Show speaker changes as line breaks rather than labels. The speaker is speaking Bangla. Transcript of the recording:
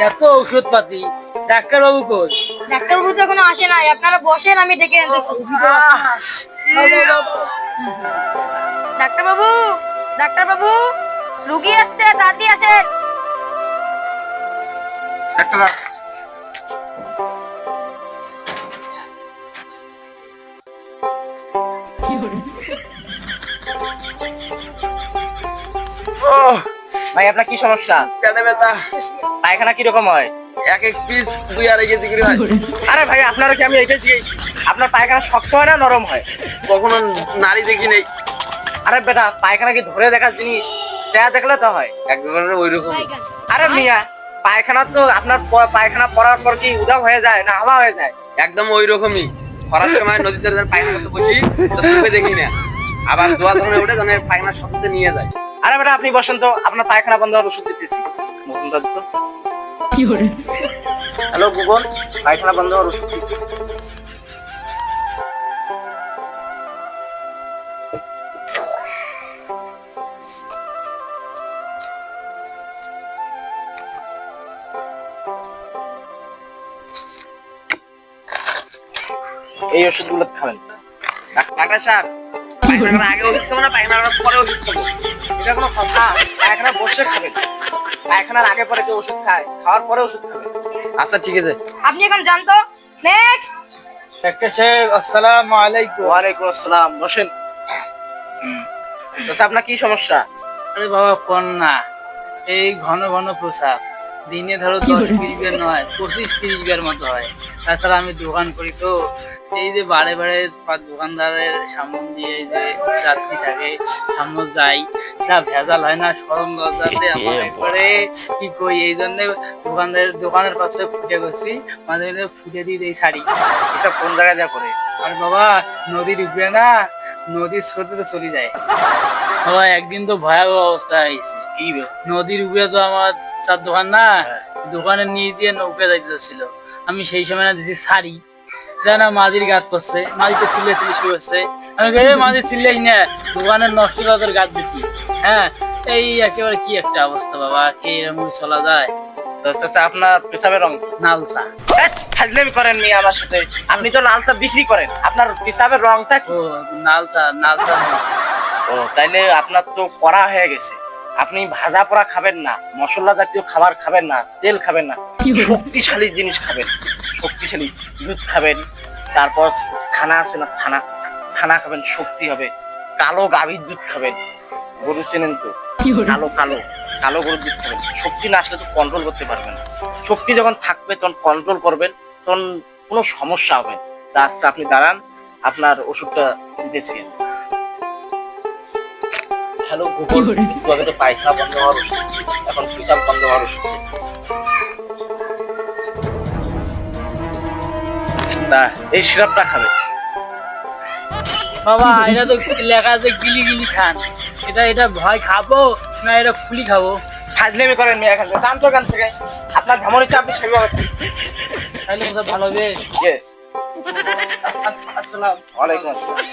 এত ওষুধ পাতি ডাক্তার বাবু কই
ডাক্তার বাবু তো এখনও আসে নাই আপনারা বসেন আমি ডেকে আনতেছি ডাক্তার বাবু ডাক্তার বাবু রুগী আসছে তাড়াতাড়ি আসেন।
একটা
ভাই আপনার কি সমস্যা?
পেটে ব্যথা?
পায়খানা কীরকম হয়?
এক এক পিস দুই আড়াই কেজি করে হয়।
আরে ভাই আপনারা কি আমি এটা জিজ্ঞেসি আপনার পায়খানা শক্ত হয় না নরম হয়?
কখনো নারী দেখি নেই।
আরে বেটা পায়খানা কি ধরে দেখার জিনিস? চেয়া দেখলে তো হয়।
একবারে ওই রকম
আরে মিয়া পায়খানা তো আপনার পায়খানা পড়ার পর কি উদাও হয়ে যায় না হাওয়া হয়ে যায়?
একদম ওই রকমই খরার সময় নদীতে যখন পায়খানা করতে বসি তো দেখি না। আবার দোয়া ধরে উঠে যখন পায়খানা শব্দতে নিয়ে যায়।
আরে বেটা আপনি বসেন তো আপনার পায়খানা বন্ধ হওয়ার ওষুধ দিতেছি। মতন দাদু তো। হ্যালো গুগল পায়খানা বন্ধ হওয়ার ওষুধ এই ওষুধগুলো খাবেন।
ডাক্তার সাহেব পায়খানার আগে ওষুধ খাব না পায়খানার পরে ওষুধ খাব?
এটা কোনো কথা? পায়খানা বসে খাবেন। পায়খানার আগে পরে কেউ ওষুধ খায় খাওয়ার পরে ওষুধ খাবে
আচ্ছা ঠিক আছে।
আপনি এখন জানতো নেক্সট
ডাক্তার সাহেব আসসালামু আলাইকুম।
ওয়ালাইকুম আসসালাম বসেন। আপনার কি সমস্যা?
আরে বাবা কন্যা। এই ঘন ঘন প্রসাব। দিনে ধরো দশ তিরিশ বার নয় পঁচিশ তিরিশ বার মতো হয়। তাছাড়া আমি দোকান করি তো এই যে বারে বারে দোকানদারের সামনে দিয়ে যে যাত্রী থাকে সামনে যাই যা ভেজাল হয় না সরম লজ্জাতে আমার একবারে কি কই এই জন্য দোকানদারের দোকানের পাশে ফুটে গেছি মাঝে মাঝে ফুটে দিয়ে দেই শাড়ি।
এসব কোন জায়গায় যা করে?
আর বাবা নদী উপরে না নদীর স্রোতে চলে যায়। বাবা একদিন তো ভয়াবহ অবস্থা হয়েছে।
কি
নদীর উপরে তো আমার চার দোকান না দোকানের নিয়ে দিয়ে নৌকা যাইতে ছিল আমি সেই সময় না দিছি শাড়ি। জানা মাঝির গাত পড়ছে মাঝি তো চিল্লে চিল্লে শুরু করছে আমি কই, মাঝি চিল্লাই না দোকানের নষ্ট তাদের গাত দিছি। হ্যাঁ এই একেবারে কি একটা অবস্থা বাবা কে এরকম চলা যায়?
চাচা আপনার পেশাবের রং।
নালসা
ফাজলামি করেন নি আমার সাথে। আপনি তো লাল চা বিক্রি করেন। আপনার পেশাবের রংটা কি?
ও নালসা নালসা
ও তাইলে আপনার তো করা হয়ে গেছে। আপনি ভাজা পোড়া খাবেন না মশলা জাতীয় খাবার খাবেন না তেল খাবেন না শক্তিশালী জিনিস খাবেন শক্তিশালী দুধ খাবেন তারপর ছানা আছে না ছানা ছানা খাবেন শক্তি হবে কালো গাভীর দুধ খাবেন গরু চেনেন তো কালো কালো কালো গরুর দুধ খাবেন শক্তি না আসলে তো কন্ট্রোল করতে পারবেন না শক্তি যখন থাকবে তখন কন্ট্রোল করবেন তখন কোনো সমস্যা হবে না। তা আচ্ছা আপনি দাঁড়ান আপনার ওষুধটা দিতেছি গুগল তোমাকে তো পায়খানা বন্ধ হওয়ার ওষুধ এখন পিসাব বন্ধ হওয়ার। তা এই সিরাপটা খাবে।
বাবা এটা তো লেখা আছে গিলি গিলি খান। এটা এটা ভয় খাব না এটা খুলি খাব?
ফাজলেমি করেন মেয়ে এখান থেকে দাম তো এখান থেকে। আপনার ধামরিতে আপনি সেভাবে
তাহলে বোধহয় ভালো হবে।
ইয়েস
আসসালাম।
ওয়ালাইকুম আসসালাম।